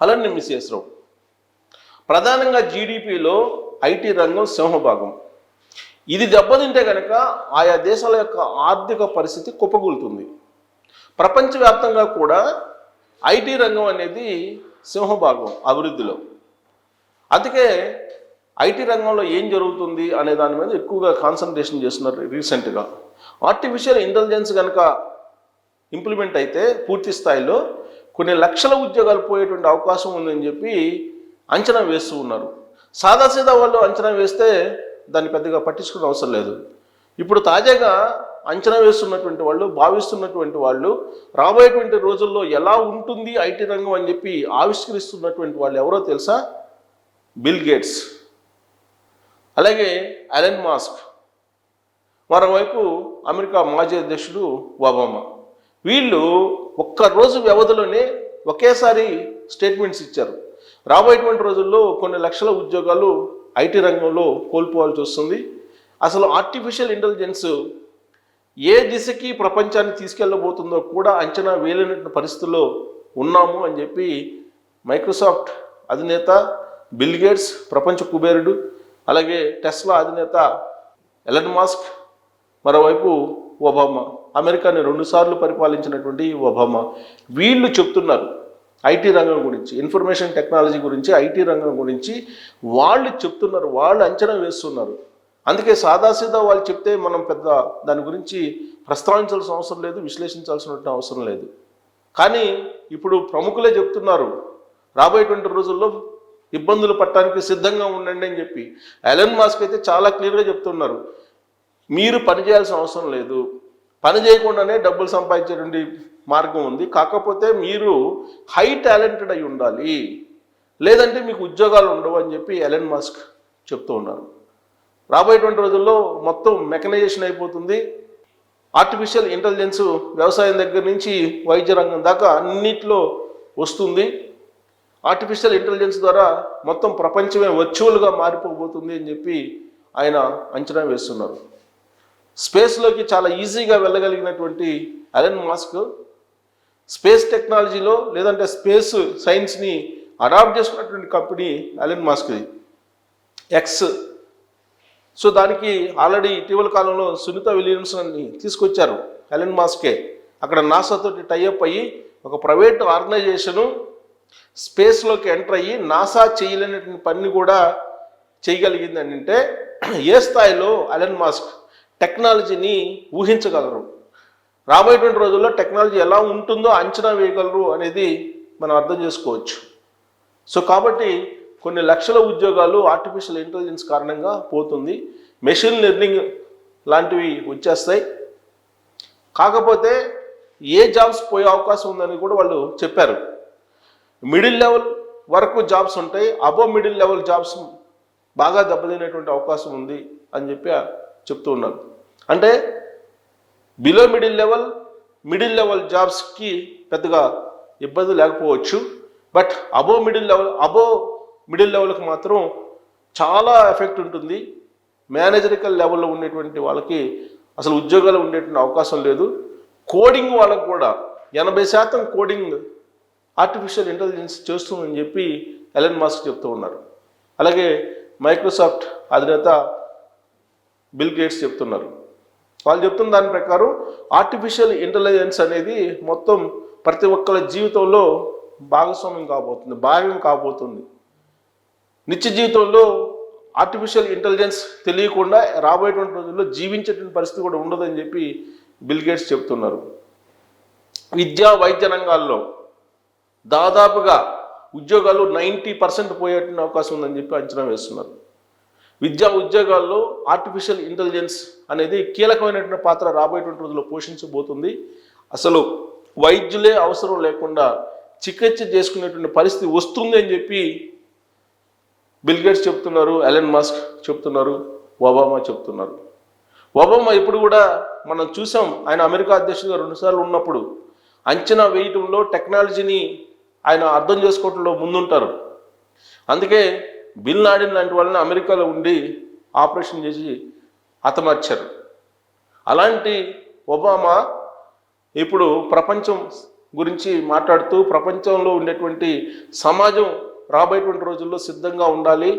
అలానే మిస్ చేసినాం ప్రధానంగా జీడిపిలో ఐటీ రంగం సింహభాగం. ఇది దెబ్బతింటే కనుక ఆయా దేశాల యొక్క ఆర్థిక పరిస్థితి కుప్పగూలుతుంది ప్రపంచవ్యాప్తంగా కూడా ఐటీ రంగం అనేది సింహభాగం అభివృద్ధిలో. అందుకే ఐటీ రంగంలో ఏం జరుగుతుంది అనే దాని మీద ఎక్కువగా కాన్సన్ట్రేషన్ చేస్తున్నారు రీసెంట్గా ఆర్టిఫిషియల్ ఇంటెలిజెన్స్ కనుక ఇంప్లిమెంట్ అయితే పూర్తి స్థాయిలో కొన్ని లక్షల ఉద్యోగాలు పోయేటువంటి అవకాశం ఉందని చెప్పి అంచనా వేస్తూ ఉన్నారు. సాదాసీదా వాళ్ళు అంచనా వేస్తే దాన్ని పెద్దగా పట్టించుకునే అవసరం లేదు. ఇప్పుడు తాజాగా అంచనా వేస్తున్నటువంటి వాళ్ళు భావిస్తున్నటువంటి వాళ్ళు రాబోయేటువంటి రోజుల్లో ఎలా ఉంటుంది ఐటీ రంగం అని చెప్పి ఆవిష్కరిస్తున్నటువంటి వాళ్ళు ఎవరో తెలుసా? Bill Gates. అలాగే అలెన్ మాస్క్. మరోవైపు అమెరికా మాజీ అధ్యక్షుడు ఒబామా. వీళ్ళు ఒక్క రోజు వ్యవధిలోనే ఒకేసారి స్టేట్మెంట్స్ ఇచ్చారు. రాబోయేటువంటి రోజుల్లో కొన్ని లక్షల ఉద్యోగాలు ఐటీ రంగంలో కోల్పోవాల్సి వస్తుంది. అసలు ఆర్టిఫిషియల్ ఇంటెలిజెన్స్ ఏ దిశకి ప్రపంచాన్ని తీసుకెళ్ళబోతుందో కూడా అంచనా వేయలేనటువంటి పరిస్థితుల్లో ఉన్నాము అని చెప్పి మైక్రోసాఫ్ట్ అధినేత బిల్ గేట్స్ ప్రపంచ కుబేరుడు అలాగే టెస్లా అధినేత ఎలన్ మాస్క్ మరోవైపు ఒబామా. అమెరికాని రెండుసార్లు పరిపాలించినటువంటి ఒబామా వీళ్ళు చెప్తున్నారు ఐటీ రంగం గురించి ఇన్ఫర్మేషన్ టెక్నాలజీ గురించి ఐటీ రంగం గురించి వాళ్ళు చెప్తున్నారు వాళ్ళు అంచనా వేస్తున్నారు. అందుకే సాదాసీదా వాళ్ళు చెప్తే మనం పెద్ద దాని గురించి ప్రస్తావించాల్సిన అవసరం లేదు విశ్లేషించాల్సిన అవసరం లేదు. కానీ ఇప్పుడు ప్రముఖులే చెప్తున్నారు రాబోయేటువంటి రోజుల్లో ఇబ్బందులు పట్టడానికి సిద్ధంగా ఉండండి అని చెప్పి. ఎలన్ మాస్క్ అయితే చాలా క్లియర్గా చెప్తున్నారు మీరు పనిచేయాల్సిన అవసరం లేదు పని చేయకుండానే డబ్బులు సంపాదించేటువంటి మార్గం ఉంది. కాకపోతే మీరు హై టాలెంటెడ్ అయి ఉండాలి. లేదంటే మీకు ఉద్యోగాలు ఉండవు అని చెప్పి ఎలన్ మాస్క్ చెప్తూ ఉన్నారు. రాబోయేటువంటి రోజుల్లో మొత్తం మెకనైజేషన్ అయిపోతుంది. ఆర్టిఫిషియల్ ఇంటెలిజెన్స్ వ్యవసాయం దగ్గర నుంచి వైద్య రంగం దాకా అన్నిట్లో వస్తుంది. ఆర్టిఫిషియల్ ఇంటెలిజెన్స్ ద్వారా మొత్తం ప్రపంచమే వర్చువల్గా మారిపోబోతుంది అని చెప్పి ఆయన అంచనా వేస్తున్నారు. స్పేస్లోకి చాలా ఈజీగా వెళ్ళగలిగినటువంటి అలెన్ మాస్క్ స్పేస్ టెక్నాలజీలో లేదంటే స్పేస్ సైన్స్ని అడాప్ట్ చేసుకున్నటువంటి కంపెనీ అలెన్ మాస్క్ది ఎక్స్ సో దానికి ఆల్రెడీ ఇటీవల కాలంలో సునీత విలియమ్సన్ని తీసుకొచ్చారు అలెన్ మాస్కే అక్కడ నాసాతో టైఅప్ అయ్యి ఒక ప్రైవేట్ ఆర్గనైజేషను స్పేస్లోకి ఎంటర్ అయ్యి నాసా చేయలేనటువంటి పని కూడా చేయగలిగింది అంటే ఏ స్థాయిలో అలెన్ మాస్క్ టెక్నాలజీని ఊహించగలరు. రాబోయేటువంటి రోజుల్లో టెక్నాలజీ ఎలా ఉంటుందో అంచనా వేయగలరు అనేది మనం అర్థం చేసుకోవచ్చు. సో కాబట్టి కొన్ని లక్షల ఉద్యోగాలు ఆర్టిఫిషియల్ ఇంటెలిజెన్స్ కారణంగా పోతుంది. మెషిన్ లెర్నింగ్ లాంటివి వచ్చేస్తాయి. కాకపోతే ఏ జాబ్స్ పోయే అవకాశం ఉందని కూడా వాళ్ళు చెప్పారు. మిడిల్ లెవెల్ వరకు జాబ్స్ ఉంటాయి. అబో మిడిల్ లెవెల్ జాబ్స్ బాగా దెబ్బతినేటువంటి అవకాశం ఉంది అని చెప్పి చెప్తూ ఉన్నారు అంటే below middle level middle level జాబ్స్కి పెద్దగా ఇబ్బంది లేకపోవచ్చు. But above middle level above middle లెవెల్కి మాత్రం చాలా ఎఫెక్ట్ ఉంటుంది. మేనేజరికల్ లెవెల్లో ఉండేటువంటి వాళ్ళకి అసలు ఉద్యోగాలు ఉండేటువంటి అవకాశం లేదు. కోడింగ్ వాళ్ళకు కూడా ఎనభై శాతం కోడింగ్ ఆర్టిఫిషియల్ ఇంటెలిజెన్స్ చేస్తుందని చెప్పి ఎలన్ మాస్క్ చెప్తూ ఉన్నారు. అలాగే మైక్రోసాఫ్ట్ అధినేత బిల్ గేట్స్ చెప్తున్నారు. వాళ్ళు చెప్తున్న దాని ప్రకారం ఆర్టిఫిషియల్ ఇంటెలిజెన్స్ అనేది మొత్తం ప్రతి ఒక్కరి జీవితంలో భాగస్వామ్యం కాబోతుంది భాగం కాబోతుంది. నిత్య జీవితంలో ఆర్టిఫిషియల్ ఇంటెలిజెన్స్ తెలియకుండా రాబోయేటువంటి రోజుల్లో జీవించేటువంటి పరిస్థితి కూడా ఉండదని చెప్పి బిల్ గేట్స్ చెప్తున్నారు. విద్యా వైద్య రంగాల్లో దాదాపుగా ఉద్యోగాలు నైంటీ పర్సెంట్ పోయేటువంటి అవకాశం ఉందని చెప్పి అంచనా వేస్తున్నారు. విద్యా ఉద్యోగాల్లో ఆర్టిఫిషియల్ ఇంటెలిజెన్స్ అనేది కీలకమైనటువంటి పాత్ర రాబోయేటువంటి రోజుల్లో పోషించబోతుంది. అసలు వైద్యులే అవసరం లేకుండా చికిత్స చేసుకునేటువంటి పరిస్థితి వస్తుంది అని చెప్పి బిల్గేట్స్ చెప్తున్నారు ఎలన్ మాస్క్ చెప్తున్నారు ఒబామా చెప్తున్నారు. ఒబామా ఇప్పుడు కూడా మనం చూసాం ఆయన అమెరికా అధ్యక్షుడిగా రెండుసార్లు ఉన్నప్పుడు అంచనా వేయటంలో టెక్నాలజీని ఆయన అర్థం చేసుకోవటంలో ముందుంటారు. అందుకే బిల్ నాడిన్ లాంటి వాళ్ళని అమెరికాలో ఉండి ఆపరేషన్ చేసి హతమార్చారు. అలాంటి ఒబామా ఇప్పుడు ప్రపంచం గురించి మాట్లాడుతూ ప్రపంచంలో ఉండేటువంటి సమాజం రాబోయేటువంటి రోజుల్లో సిద్ధంగా ఉండాలి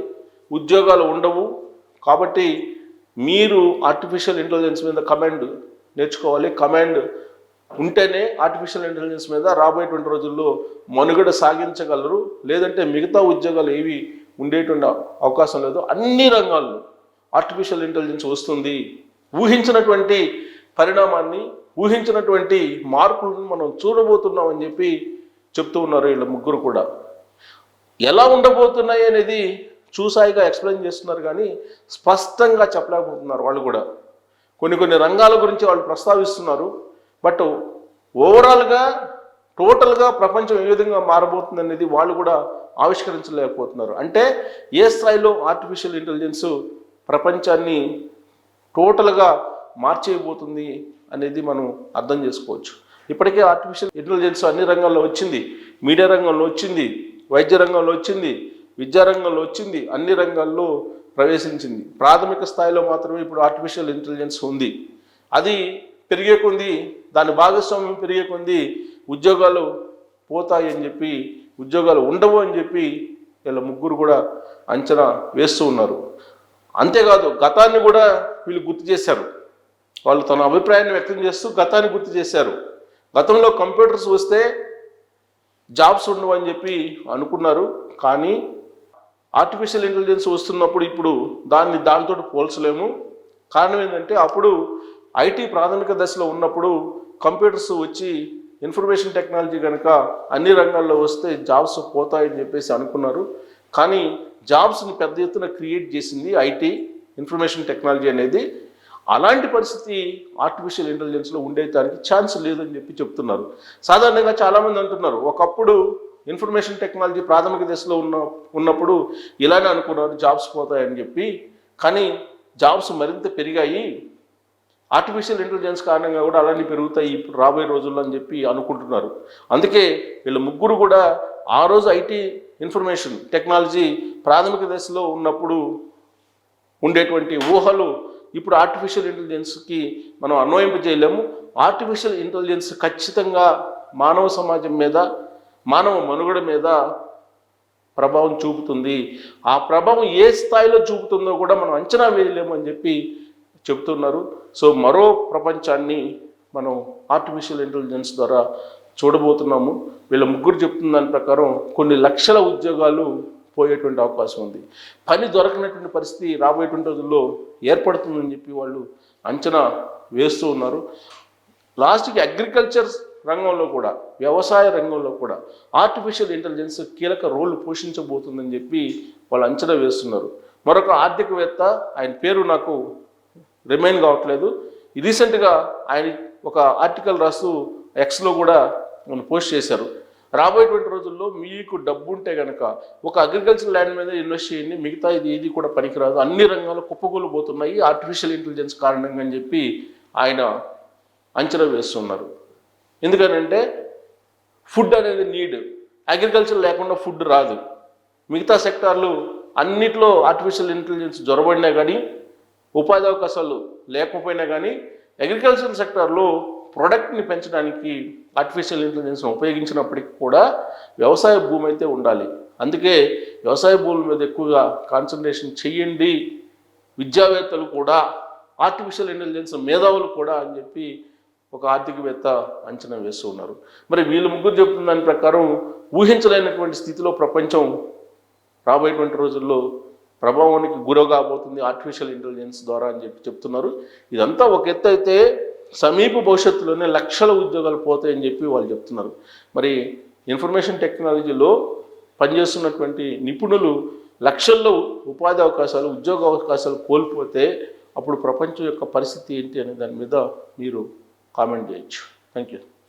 ఉద్యోగాలు ఉండవు. కాబట్టి మీరు ఆర్టిఫిషియల్ ఇంటెలిజెన్స్ మీద కమాండ్ నేర్చుకోవాలి. కమాండ్ ఉంటేనే ఆర్టిఫిషియల్ ఇంటెలిజెన్స్ మీద రాబోయేటువంటి రోజుల్లో మనుగడ సాగించగలరు. లేదంటే మిగతా ఉద్యోగాలు ఏవి ఉండేటువంటి అవకాశం లేదు. అన్ని రంగాల్లో ఆర్టిఫిషియల్ ఇంటెలిజెన్స్ వస్తుంది. ఊహించినటువంటి పరిణామాన్ని ఊహించినటువంటి మార్పులను మనం చూడబోతున్నాం అని చెప్పి చెప్తూ ఉన్నారు వీళ్ళ ముగ్గురు కూడా. ఎలా ఉండబోతున్నాయి అనేది చూసాయిగా ఎక్స్ప్లెయిన్ చేస్తున్నారు కానీ స్పష్టంగా చెప్పలేకపోతున్నారు వాళ్ళు కూడా. కొన్ని కొన్ని రంగాల గురించి వాళ్ళు ప్రస్తావిస్తున్నారు. బట్ ఓవరాల్గా టోటల్గా ప్రపంచం ఏ విధంగా మారబోతుంది అనేది వాళ్ళు కూడా ఆవిష్కరించలేకపోతున్నారు. అంటే ఏ స్థాయిలో ఆర్టిఫిషియల్ ఇంటెలిజెన్స్ ప్రపంచాన్ని టోటల్గా మార్చేయబోతుంది అనేది మనం అర్థం చేసుకోవచ్చు. ఇప్పటికే ఆర్టిఫిషియల్ ఇంటెలిజెన్స్ అన్ని రంగాల్లో వచ్చింది. మీడియా రంగంలో వచ్చింది. వైద్య రంగంలో వచ్చింది. విద్యారంగంలో వచ్చింది. అన్ని రంగాల్లో ప్రవేశించింది. ప్రాథమిక స్థాయిలో మాత్రమే ఇప్పుడు ఆర్టిఫిషియల్ ఇంటెలిజెన్స్ ఉంది. అది పెరిగే కొంది దాని భాగస్వామ్యం పెరిగే కొంది ఉద్యోగాలు పోతాయి అని చెప్పి ఉద్యోగాలు ఉండవు అని చెప్పి వీళ్ళ ముగ్గురు కూడా అంచనా వేస్తూ ఉన్నారు. అంతేకాదు గతాన్ని కూడా వీళ్ళు గుర్తు చేశారు. వాళ్ళు తన అభిప్రాయాన్ని వ్యక్తం చేస్తూ గతాన్ని గుర్తు చేశారు. గతంలో కంప్యూటర్స్ వస్తే జాబ్స్ ఉండవు అని చెప్పి అనుకున్నారు. కానీ ఆర్టిఫిషియల్ ఇంటెలిజెన్స్ వస్తున్నప్పుడు ఇప్పుడు దాన్ని దానితో పోల్చలేము. కారణం ఏంటంటే అప్పుడు ఐటీ ప్రాథమిక దశలో ఉన్నప్పుడు కంప్యూటర్స్ వచ్చి ఇన్ఫర్మేషన్ టెక్నాలజీ కనుక అన్ని రంగాల్లో వస్తే జాబ్స్ పోతాయని చెప్పేసి అనుకున్నారు. కానీ జాబ్స్ని పెద్ద ఎత్తున క్రియేట్ చేసింది ఐటీ ఇన్ఫర్మేషన్ టెక్నాలజీ అనేది. అలాంటి పరిస్థితి ఆర్టిఫిషియల్ ఇంటెలిజెన్స్లో ఉండేదానికి ఛాన్స్ లేదని చెప్పి చెప్తున్నారు. సాధారణంగా చాలామంది అంటున్నారు ఒకప్పుడు ఇన్ఫర్మేషన్ టెక్నాలజీ ప్రాథమిక దశలో ఉన్న ఉన్నప్పుడు ఇలానే అనుకున్నారు జాబ్స్ పోతాయని చెప్పి. కానీ జాబ్స్ మరింత పెరిగాయి. ఆర్టిఫిషియల్ ఇంటెలిజెన్స్ కారణంగా కూడా అలానే పెరుగుతాయి ఇప్పుడు రాబోయే రోజుల్లో అని చెప్పి అనుకుంటున్నారు. అందుకే వీళ్ళ ముగ్గురు కూడా ఆ రోజు ఐటీ ఇన్ఫర్మేషన్ టెక్నాలజీ ప్రాథమిక దశలో ఉన్నప్పుడు ఉండేటువంటి ఊహలు ఇప్పుడు ఆర్టిఫిషియల్ ఇంటెలిజెన్స్కి మనం అన్వయింప చేయలేము ఆర్టిఫిషియల్ ఇంటెలిజెన్స్ ఖచ్చితంగా మానవ సమాజం మీద మానవ మనుగడ మీద ప్రభావం చూపుతుంది. ఆ ప్రభావం ఏ స్థాయిలో చూపుతుందో కూడా మనం అంచనా వేయలేము అని చెప్పి చెప్తున్నారు సో మరో ప్రపంచాన్ని మనం ఆర్టిఫిషియల్ ఇంటెలిజెన్స్ ద్వారా చూడబోతున్నాము. వీళ్ళ ముగ్గురు చెప్తున్న దాని ప్రకారం కొన్ని లక్షల ఉద్యోగాలు పోయేటువంటి అవకాశం ఉంది. పని దొరకనటువంటి పరిస్థితి రాబోయేటువంటి రోజుల్లో ఏర్పడుతుందని చెప్పి వాళ్ళు అంచనా వేస్తూ ఉన్నారు. లాస్ట్కి అగ్రికల్చర్ రంగంలో కూడా వ్యవసాయ రంగంలో కూడా ఆర్టిఫిషియల్ ఇంటెలిజెన్స్ కీలక రోల్ పోషించబోతుందని చెప్పి వాళ్ళు అంచనా వేస్తున్నారు. మరొక ఆర్థికవేత్త ఆయన పేరు నాకు రిమైన్ కావట్లేదు రీసెంట్గా ఆయన ఒక ఆర్టికల్ రాస్తూ ఎక్స్లో కూడా మనం పోస్ట్ చేశారు. రాబోయేటువంటి రోజుల్లో మీకు డబ్బు ఉంటే కనుక ఒక అగ్రికల్చర్ ల్యాండ్ మీద ఇన్వెస్ట్ చేయండి. మిగతా ఇది ఏది కూడా పనికిరాదు. అన్ని రంగాలు కుప్పకూలిపోతున్నాయి ఆర్టిఫిషియల్ ఇంటెలిజెన్స్ కారణంగా అని చెప్పి ఆయన అంచనా వేస్తున్నారు. ఎందుకనంటే ఫుడ్ అనేది నీడ్ అగ్రికల్చర్ లేకుండా ఫుడ్ రాదు. మిగతా సెక్టార్లు అన్నిట్లో ఆర్టిఫిషియల్ ఇంటెలిజెన్స్ జొరబడినా కానీ ఉపాధి అవకాశాలు లేకపోయినా కానీ అగ్రికల్చర్ సెక్టార్లో ప్రొడక్ట్ని పెంచడానికి ఆర్టిఫిషియల్ ఇంటెలిజెన్స్ ఉపయోగించినప్పటికీ కూడా వ్యవసాయ భూమి అయితే ఉండాలి. అందుకే వ్యవసాయ భూముల మీద ఎక్కువగా కాన్సన్ట్రేషన్ చేయండి. విద్యావేత్తలు కూడా ఆర్టిఫిషియల్ ఇంటెలిజెన్స్ మేధావులు కూడా అని చెప్పి ఒక ఆర్థికవేత్త అంచనా వేస్తూ ఉన్నారు. మరి వీళ్ళు ముగ్గురు చెప్తున్న దాని ప్రకారం ఊహించలేనటువంటి స్థితిలో ప్రపంచం రాబోయేటువంటి రోజుల్లో ప్రభావానికి గురవగాబోతుంది ఆర్టిఫిషియల్ ఇంటెలిజెన్స్ ద్వారా అని చెప్పి చెప్తున్నారు. ఇదంతా ఒక ఎత్తు అయితే సమీప భవిష్యత్తులోనే లక్షల ఉద్యోగాలు పోతాయని చెప్పి వాళ్ళు చెప్తున్నారు. మరి ఇన్ఫర్మేషన్ టెక్నాలజీలో పనిచేస్తున్నటువంటి నిపుణులు లక్షల్లో ఉపాధి అవకాశాలు ఉద్యోగ అవకాశాలు కోల్పోతే అప్పుడు ప్రపంచం యొక్క పరిస్థితి ఏంటి అనే దాని మీద మీరు కామెంట్ చేయొచ్చు. Thank you